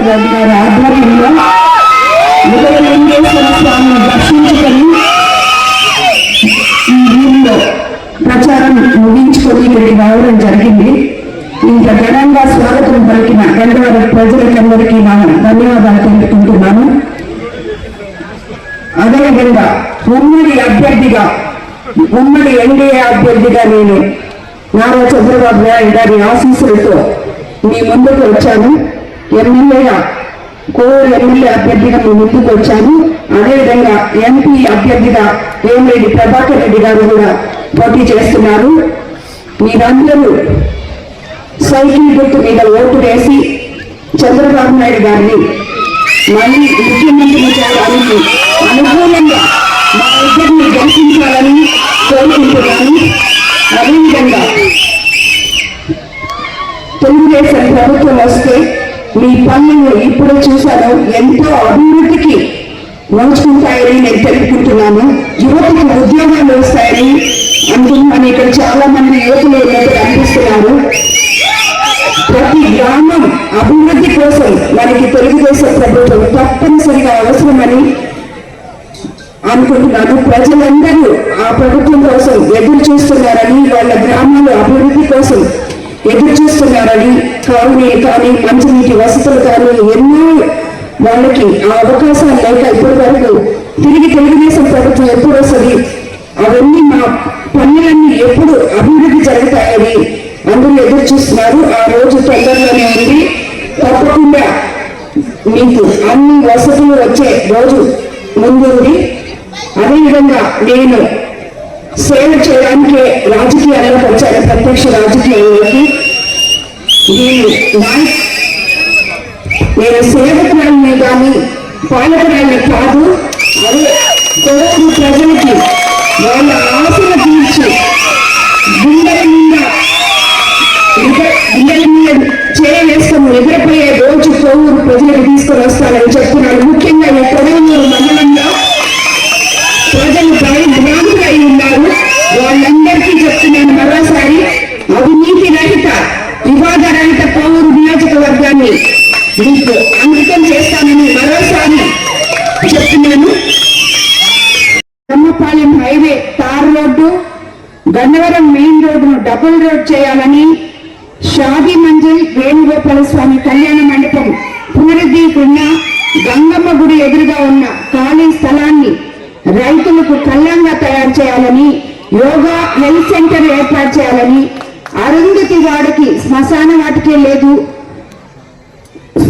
ప్రభాకర్ రెడ్డి గారి ఆధ్వర్యంలో ఉదయలింగేశ్వర స్వామిని దర్శించుకొని ఈ ఊరిలో ప్రచారం ముగించుకొని ఇక్కడికి రావడం జరిగింది. ఇంత ఘనంగా స్వాగతం పలికిన గంటవారి ప్రజలందరికీ నా ధన్యవాదాలు తెలుపుకుంటున్నాను. అదేవిధంగా ఉమ్మడి అభ్యర్థిగా ఉమ్మడి ఎన్డీఏ అభ్యర్థిగా నేను నారా చంద్రబాబు నాయుడు గారి ఆశీస్సులతో మీ ముందుకు వచ్చాను. ఎమ్మెల్యే కోర్ ఎమ్మెల్యే అభ్యర్థిగా మేము ముందుకు వచ్చాము. అదేవిధంగా ఎంపీ అభ్యర్థిగా వేమిరెడ్డి ప్రభాకర్ రెడ్డి గారు కూడా పోటీ చేస్తున్నారు. మీరందరూ సైకిల్ గుర్తు మీద ఓటు వేసి చంద్రబాబు నాయుడు గారిని మళ్ళీ ముఖ్యమంత్రి చేయడానికి అనుకూలంగా మా ఇద్దరిని దర్శించాలని కోరుకుంటున్నాను. అదేవిధంగా తెలుగుదేశం ప్రభుత్వం వస్తే మీ పనులు ఇప్పుడు చూశాను. ఎంతో అభివృద్ధికి నోచుకుంటాయని నేను తెలుపుకుంటున్నాను. యువతకు ఉద్యోగాలు వస్తాయని అనుకుంటున్నాను ఇక్కడ చాలా మంది యువకులు ఉన్నట్టు కనిపిస్తున్నారు ప్రతి గ్రామం అభివృద్ధి కోసం మనకి తెలుగుదేశం ప్రభుత్వం తప్పనిసరిగా అవసరమని అనుకుంటున్నాను. ప్రజలందరూ ఆ ప్రభుత్వం కోసం ఎదురు చూస్తున్నారని వాళ్ళ గ్రామాల అభివృద్ధి కోసం ఎదురు చూస్తున్నారని కాలనీ కానీ మంచినీటి వసతులు కానీ ఎన్నో వాళ్ళకి ఆ అవకాశాలు లేక ఇప్పటి వరకు తిరిగి తెలుగుదేశం ప్రభుత్వం ఎప్పుడు వస్తుంది? అవన్నీ మా పనులన్నీ ఎప్పుడు అభివృద్ధి జరుగుతాయని అందరూ ఎదురు చూస్తున్నారు. ఆ రోజు తొందరలోనే ఉంది. తప్పకుండా మీకు అన్ని వసతులు వచ్చే రోజు ముందు అదేవిధంగా నేను సేవ చేయడానికి రాజకీయాల్లోకి వచ్చారు ప్రత్యక్ష రాజకీయాల్లోకి నేను నాయ- సేవకురాలని కానీ పాలకురాలని కాదు అదే కోరు ప్రజలకి వాళ్ళ ఆశలు తీర్చి నియోజకవర్గాన్ని మీకు అంకితం చేస్తానని మరోసారి చెప్తున్నాను. Brahmapalem highway tar road Gannavaram main రోడ్డును డబుల్ రోడ్ చేయాలని షాది మంజిల్ వేణుగోపాల స్వామి కళ్యాణ మండపం పునరుద్ధీకున్న గంగమ్మ గుడి ఎదురుగా ఉన్న ఖాళీ స్థలాన్ని రైతులకు కళ్యాణంగా తయారు చేయాలని యోగా హెల్త్ సెంటర్ ఏర్పాటు చేయాలని అరుంధతి వాడికి శ్మశాన వాటికే లేదు.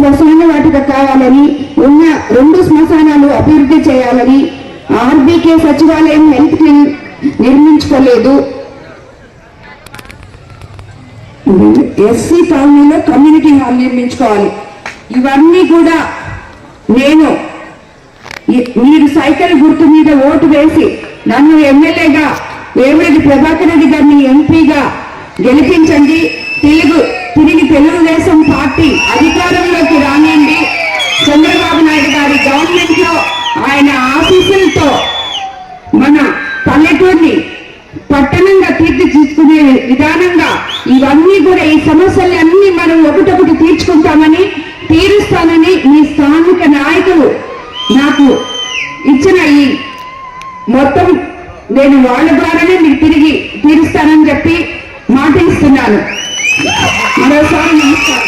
శ్మశాన వాటిక కావాలని ఉన్న రెండు శ్మశానాలు అభివృద్ధి చేయాలని ఆర్బీకే సచివాలయం హెల్త్ క్లినిక్ నిర్మించుకోలేదు. ఎస్సీ కాలనీలో కమ్యూనిటీ హాల్ నిర్మించుకోవాలి. ఇవన్నీ కూడా నేను మీరు సైకిల్ గుర్తు మీద ఓటు వేసి నన్ను ఎమ్మెల్యేగా వేమిరెడ్డి ప్రభాకర్ రెడ్డి గారిని ఎంపీగా గెలిపించండి. తెలుగు తిరిగి తెలుగుదేశం పార్టీ అది గవర్నమెంట్లో ఆయన ఆశీస్సులతో మన పల్లెటూరిని పట్టణంగా తీర్చిదిద్దుకునే విధానంగా ఇవన్నీ కూడా ఈ సమస్యలు అన్ని మనం ఒకటొకటి తీర్చుకుంటామని తీరుస్తానని మీ స్థానిక నాయకులు నాకు ఇచ్చిన ఈ మొత్తం నేను వాళ్ళ ద్వారానే మీకు తిరిగి తీరుస్తానని చెప్పి మాట ఇస్తున్నాను మరోసారి నమస్కారం.